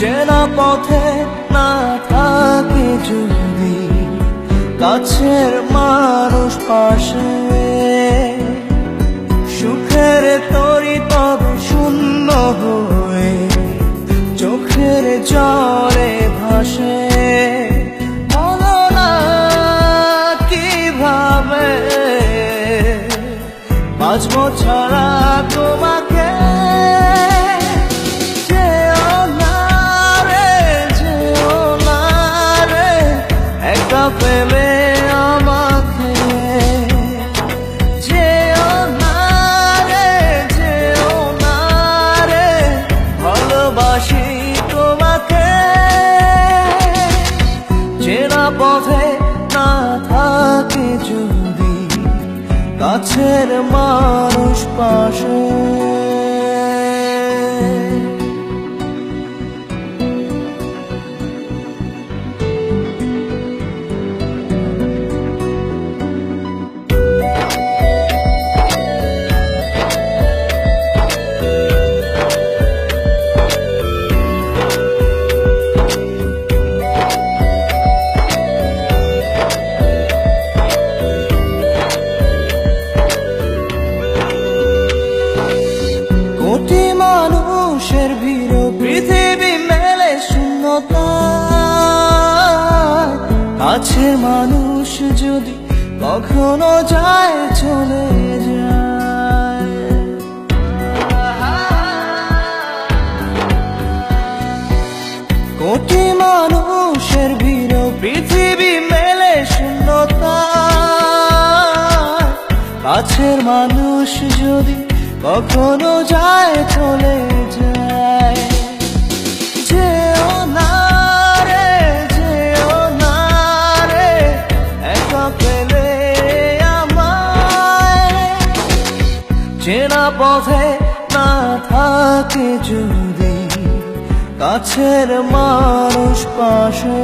চেনা পথে না থাকে যদি কাছের মানুষ পাশে। সুখের তরি তবে শূন্য হয়ে চোখের জলে ভাসে। কীভাবে? বাঁচবো ছাড়া তোমাকে কাছের মানুষ পাশে। কাছে মানুষ যদি কখনো যায় চলে যায়। কোটি মানুষের ভিড়, পৃথিবী মেলে শূন্যতা। কাছের মানুষ যদি কখনো যায় চলে যায়। থাকে যদি কাছের মানুষ পাশে।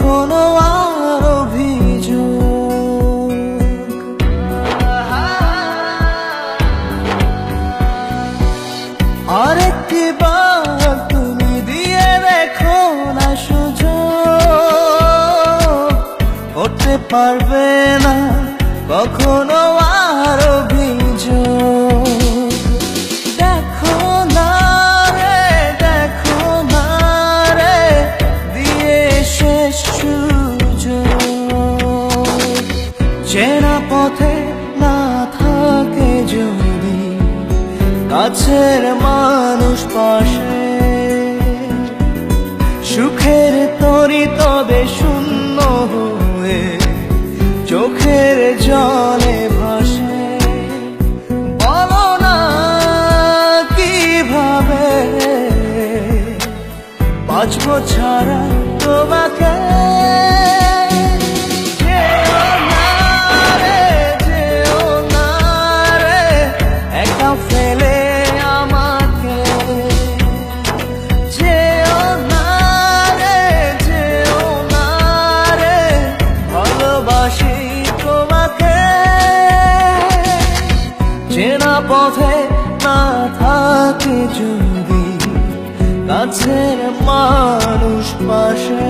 কখনো আর অভিযোগ। আরেকটি বার তুমি দিয়ে দেখো না সুযোগ। করতে পারবে না কখনো আর পথে না থাকে যদি কাছের মানুষ পাশে। সুখের তরি তবে শূন্য হয়ে চোখের জলে ভাসে। বলো না কীভাবে? বাঁচবো ছাড়া তোমাকে পথে না থাকে যদি কাছের মানুষ পাশে